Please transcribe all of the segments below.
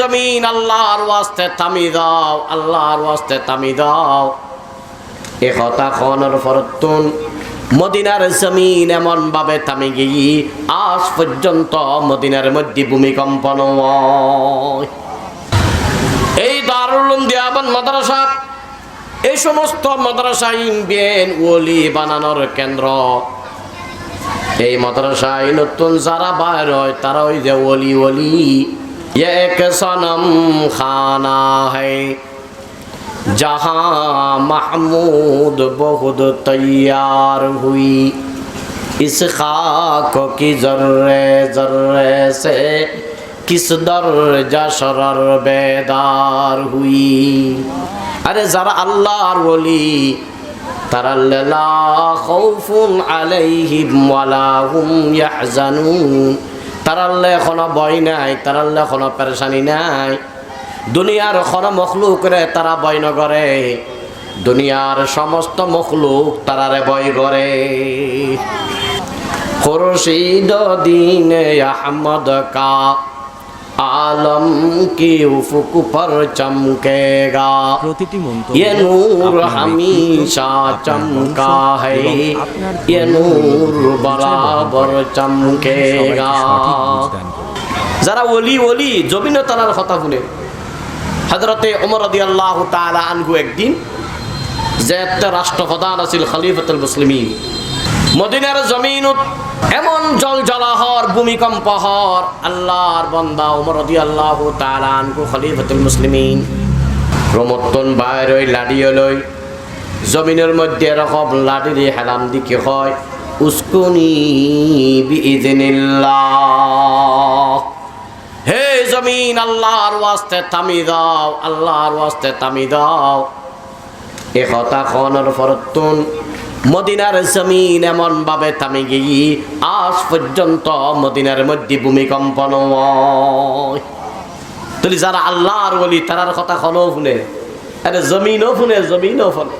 জমিন, আল্লাহর ওয়াস্তে থামি দাও, আল্লাহর ওয়াস্তে থামি দাও। এ কথা খনর ফরতুন মদিনার জমিন এমন ভাবে থামি গিয়ে আজ পর্যন্ত মদিনার মধ্যে ভূমিকম্প এই দারুল দিয়াবান মাদ্রাসা, এই সমস্ত মাদ্রাসা ইনবিয়েন ওলি বানানোর কেন্দ্র। এই মাদ্রাসায় নতুন যারা বাইর হয় তারা ওই যে ওলি ওলি। एक सनम खाना है जहाँ महमूद बहुत तैयार हुई इस खाक की जर्रे जर्रे से किस दर्जा शरर बेदार हुई अरे जरा अल्लाह बोली तरल्ला खौफुन अलैहिम वला हम यहजनून তারাল্লে এখনও ভয় নাই, তারাল্লে এখনও পেরেশানি নাই। দুনিয়ার কোনো মখলুকরে তারা ভয় নগরে দুনিয়ার সমস্ত মখলুক তারারে ভয় করে। খুরশিদ দিন আহমদ কা आलम की उफुक पर चमकेगा প্রতিটি মন্তব্য ये नूर আপনার हमेशा ব্যক্তিত্ব, चमका আপনার है বংশ এবং আপনার ये नूर बराबर चमकेगा সঠিক বুঝ দান করুন। যারা ওলি ওলি জমিন তালার কথা শুনে হজরতে ওমর রদি আল্লাহ তালা আনহু একদিন যে একটা রাষ্ট্রপ্রধান আছিল খলিফতুল মুসলিমিন মদিনার জমিনত এমন জল জলাহর, ভূমিকম্প হর আল্লাহর বন্দা ওমর রদি আল্লাহ তালা আনহু খলিফতুল মুসলিমিন। প্রমত্তন বাইর ওই লাড়িয়ে লই জমিনের মধ্যে এরকম দিয়ে হেলাম দিকে হয়। উস্কুনি বিইদিনিল্লাহ হে জমিন, আল্লাহর ওয়াস্তে থামি দাও, আল্লাহর ওয়াস্তে থামি দাও। এ কথা খনর ফরতুন মদিনার জমিন এমন ভাবে থামে গিয়ে আজ পর্যন্ত মদিনার মধ্যে ভূমিকম্প নয়। তুলি যারা আল্লাহর বলি, তারার কথা খনও শুনে? জমিনও শুনে জমিনও শুনে।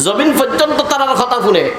জমিন পর্যন্ত তারার কথা শুনে।